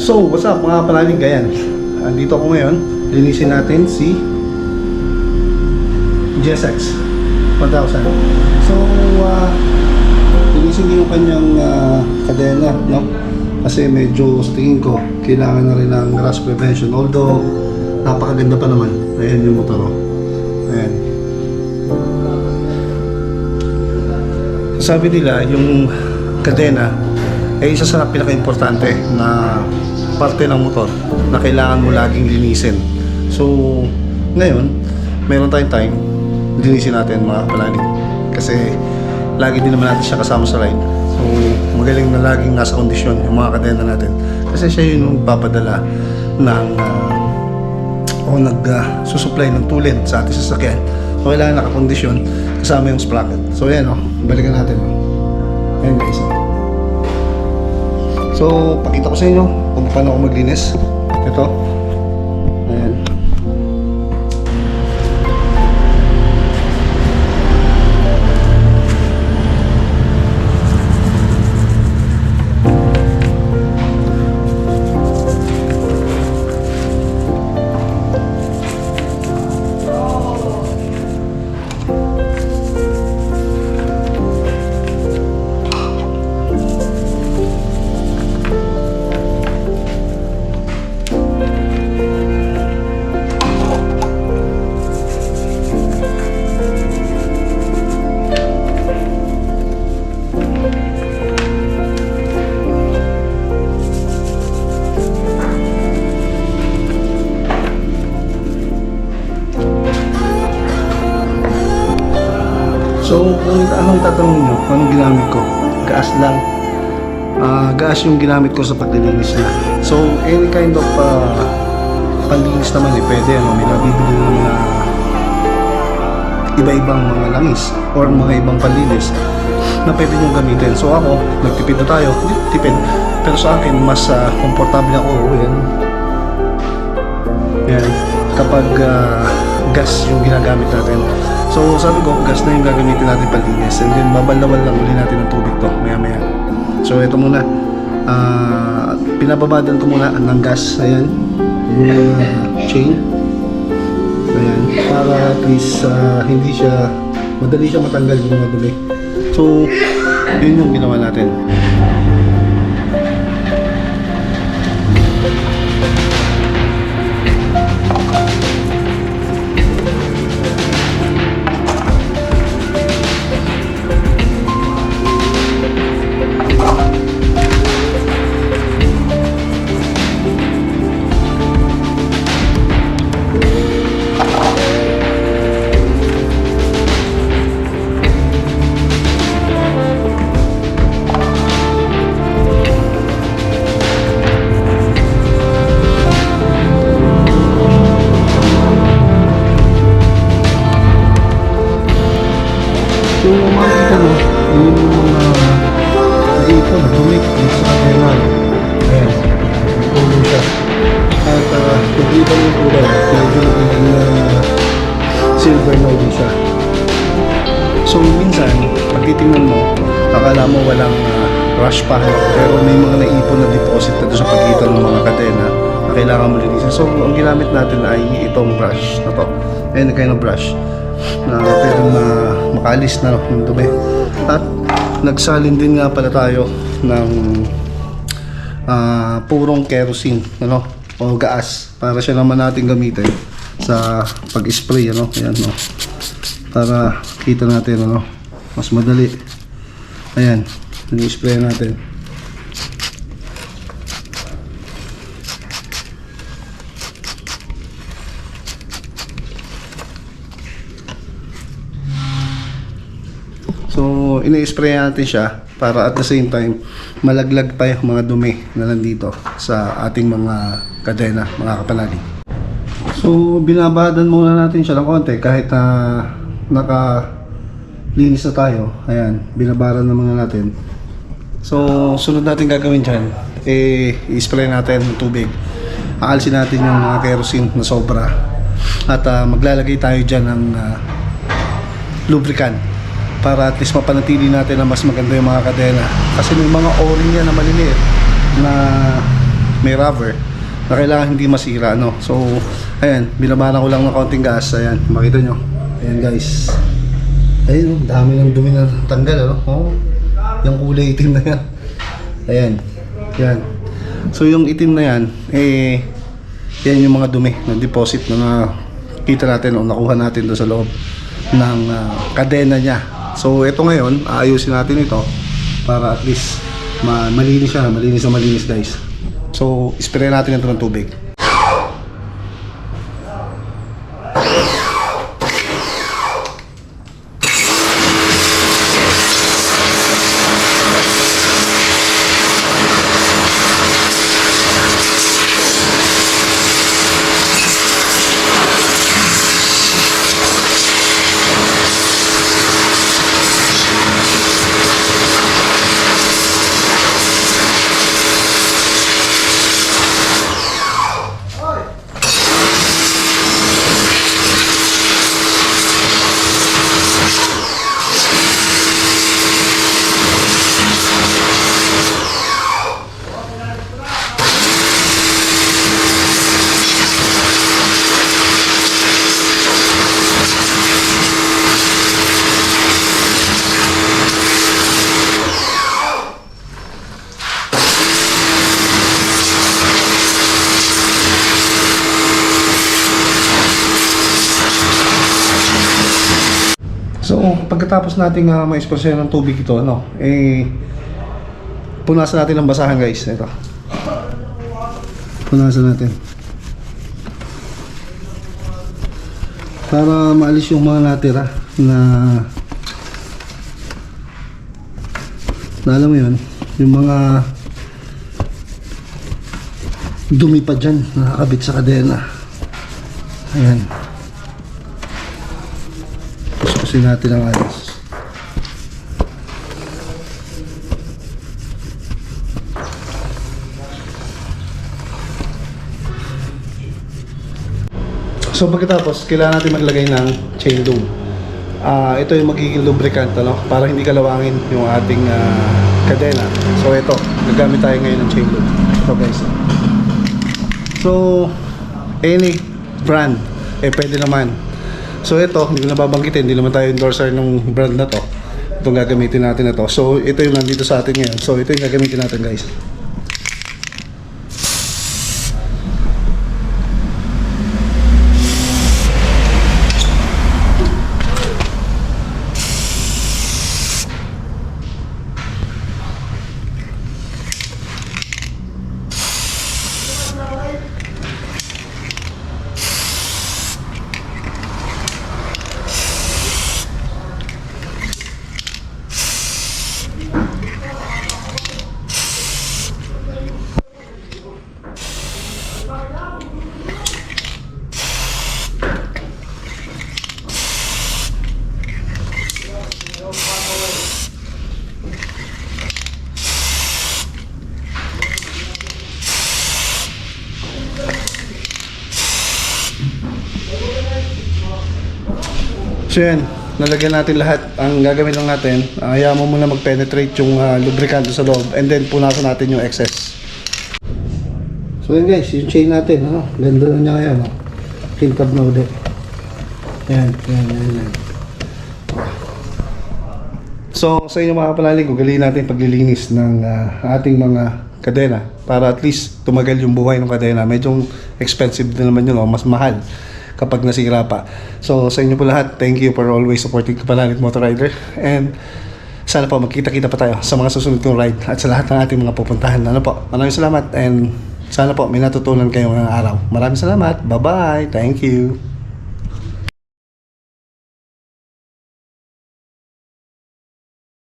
So, what's up mga palaling gayan? Andito ako ngayon. Linisin natin si GSX 1000. So, uh, linisin din yung kanyang uh, kadena, no? Kasi medyo tingin ko, kailangan na rin ng rust prevention. Although, napakaganda pa naman. Ayan yung motor. oh. Ayan. Sabi nila, yung kadena ay isa sa pinaka-importante na parte ng motor na kailangan mo laging linisin. So, ngayon, meron tayong time, linisin natin mga kapalanin. Kasi, lagi din naman natin siya kasama sa ride. So, magaling na laging nasa kondisyon yung mga kadena natin. Kasi siya yung papadala ng uh, o nag-susupply ng tulin sa ating sasakyan. So, kailangan nakakondisyon kasama yung sprocket. So, yan o. Balikan natin o. Ayan guys. oh. So, pakita ko sa inyo kung paano ako maglinis. Ito. So, kung anong tatanong nyo, anong ginamit ko? Gas lang. Ah, gas yung ginamit ko sa paglilinis niya. So, any kind of uh, panlinis naman eh, pwede. Ano, may nabibili ng mga iba-ibang mga langis or mga ibang panlinis na pwede nyo gamitin. So ako, nagtipid na tayo. Tipid. Pero sa akin, mas ah, komportable ako. Yan. Yan. Kapag ah, gas yung ginagamit natin. So sabi ko, gas na yung gagamitin natin panlinis. And then babalawal lang uli natin ng tubig to, maya maya. So ito muna. Ah, pinababadan ko muna ng gas. Ayan. Yung ah, chain. Ayan. Para at least ah, hindi siya, madali siya matanggal yung mga dumi. So, yun yung ginawa natin. Uh, pag-iba yung kulay, medyo uh, silver na ulit siya. So, minsan, pag titingnan mo, akala mo walang uh, rush pa, pero may mga naipon na deposit na sa pagitan ng mga kadena na kailangan mo linisin. So, ang ginamit natin ay itong brush na to. Ayan, kind of brush na pwede na makalis na ng dumi. At nagsalin din nga pala tayo ng ah, purong kerosene ano, o gas para siya naman natin gamitin sa pag-spray ano, ayan no. Para kita natin ano, mas madali. Ayan, ini-spray natin. So, ini-spray natin siya para at the same time malaglag yung mga dumi na nandito sa ating mga kadena, mga kapalagi. So, binabadan muna natin siya ng konti kahit na naka linis na tayo. Ayan, binabaran na muna natin. So, sunod natin gagawin dyan, eh, i-spray natin ng tubig. Aalisin natin yung mga kerosene na sobra. At ah, maglalagay tayo dyan ng ah, lubricant para at least mapanatili natin na mas maganda yung mga kadena. Kasi may mga o-ring yan na maliliit na may rubber na kailangan hindi masira no. So ayan, binabara ko lang ng konting gas. Ayan, makita nyo. Ayan guys. Ayun, oh, dami ng dumi na tanggal ano. Oh. Yung kulay itim na yan. Ayan. Yan. So yung itim na yan, eh yan yung mga dumi na deposit na na kita natin o nakuha natin doon sa loob ng ah, kadena niya. So ito ngayon, aayusin natin ito para at least ma malinis siya, malinis na malinis guys. So, spray natin ito ng tubig. So, pagkatapos nating uh, ma-sponsor ng tubig ito, ano, eh, punasan natin ng basahan guys. Ito. Punasan natin. Para maalis yung mga natira na na alam mo yun, yung mga dumi pa dyan nakakabit sa kadena. Ayan. Pususin natin ang ayos. So pagkatapos, kailangan natin maglagay ng chain lube. Ah, ito yung magiging lubricant ano, para hindi kalawangin yung ating ah, kadena. So ito, gagamit tayo ngayon ng chain lube. Ito guys. So, any brand, eh pwede naman. So ito, hindi ko nababanggitin, hindi naman tayo endorser ng brand na to. Itong gagamitin natin na to. So ito yung nandito sa atin ngayon. So ito yung gagamitin natin guys. So yan, nalagyan natin lahat. Ang gagawin lang natin, uh, hayaan mo muna mag-penetrate yung uh, lubricant sa loob and then punasan natin yung excess. So yan guys, yung chain natin, ano, ganda na niya ngayon, no? Kintab na ulit. Yan, yan, yan, yan. So sa inyo mga kapalalig, ugaliin natin paglilinis ng ah, ating mga kadena para at least tumagal yung buhay ng kadena. Medyo expensive din naman yun, no? mas mahal kapag nasira pa. So sa inyo po lahat, thank you for always supporting Kapalalig Motor Rider and sana po magkita-kita pa tayo sa mga susunod kong ride at sa lahat ng ating mga pupuntahan. Ano po, maraming salamat and sana po may natutunan kayo ngayong araw. Maraming salamat. Bye-bye. Thank you.